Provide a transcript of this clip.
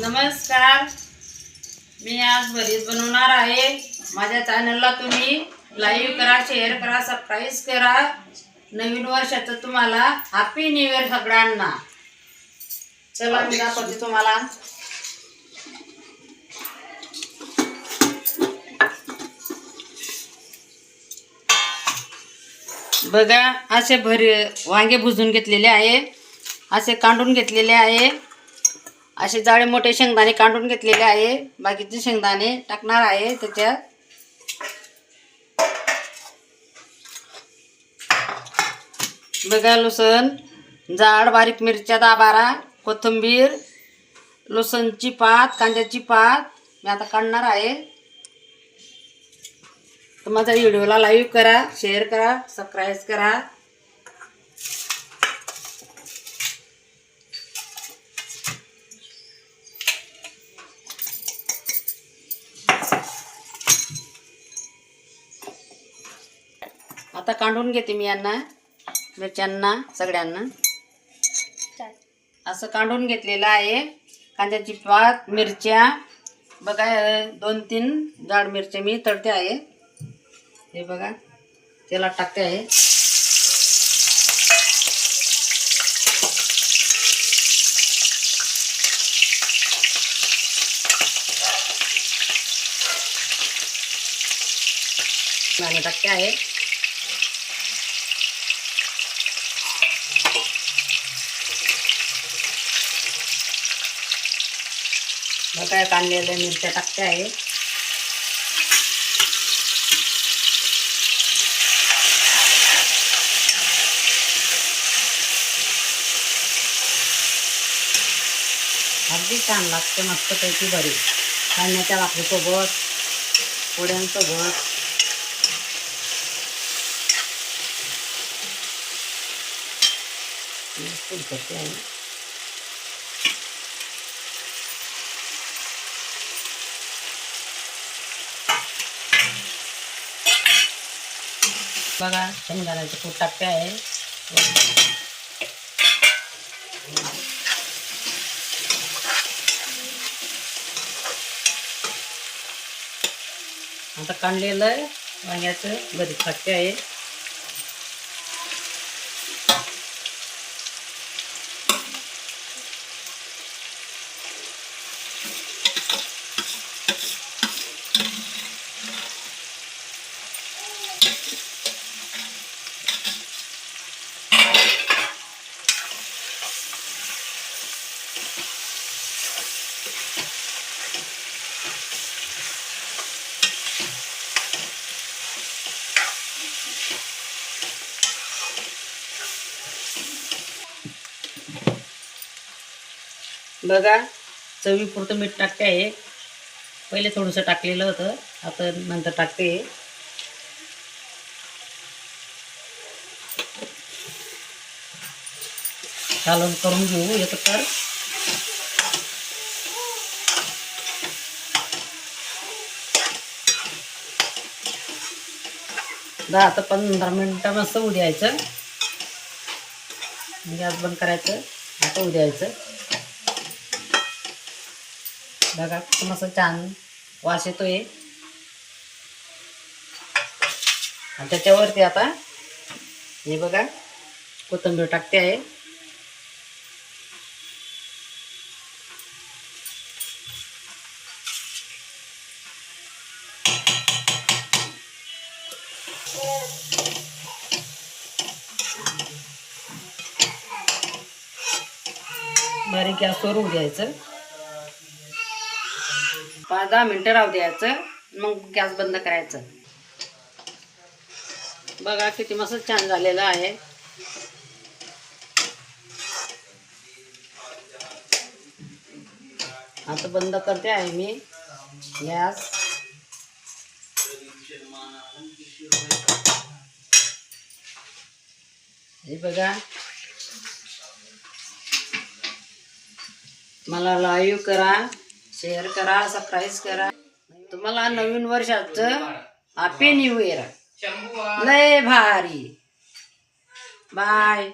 नमस्कार. मी आज भरीत बनवणार आहे. माझ्या चॅनलला तुम्ही लाईव्ह करा शेअर करा सबस्क्राईब करा. नवीन वर्षाचं तुम्हाला हॅपी न्यू इयर सगळ्यांना. चला मी दाखवते तुम्हाला. बघा असे भर वांगे भुजून घेतलेले आहे. असे कांडून घेतलेले आहे. असे जाडे मोठे शेंगदाणे काढून घेतलेले आहे. बाकीचे शेंगदाणे टाकणार आहे त्याच्यात. बघा लसूण जाड बारीक मिरच्या दहा बारा कोथिंबीर लसणची पात कांद्याची पात. मी आता काढणार आहे. तर माझा व्हिडिओला लाईव्ह करा शेअर करा सबस्क्राईब करा. आता काढून घेते मी यांना मिरच्यांना सगळ्यांना. असं काढून घेतलेलं आहे. कांद्याची पात मिरच्या बघा दोन तीन जाड मिरच्या मी तळते आहे. हे बघा त्याला टाकते आहे. टाकते आहे. बघा कांद्याला मिरच्या टाकते आहे. अगदी छान लागते मस्तपैकी बरी. कांद्याच्या भाकरीसोबत पोळ्यांसोबत करते आहे. बघा शेंगदाण्याचे फूट टाकते आहे. आता काढलेलं वांग्याचं बरीच टाकते आहे. बघा चवीपुरतं मीठ टाकते आहे. पहिले थोडंसं टाकलेलं होतं. आता नंतर टाकते. चालून करून घेऊ येतं तर दहा ते पंधरा मिनटं मस्त उद्यायचं. गॅस बंद करायचं. आता उद्यायचं. बघा किती मस्त छान वास येतोय. आणि त्याच्यावरती आता हे बघा कोथिंबीर टाकते आहे. बारीक गॅसवर होऊ घ्यायचं. पाच दहा मिनटं राहू द्यायचं मग गॅस बंद करायचं. बघा किती मस्त छान झालेलं आहे. आता बंद करते आहे मी गॅस. हे बघा. मला लाईव्ह करा. शेअर करा सबस्क्राईब करा. तुम्हाला नवीन वर्षाचं हॅपी न्यू इयर लय भारी. बाय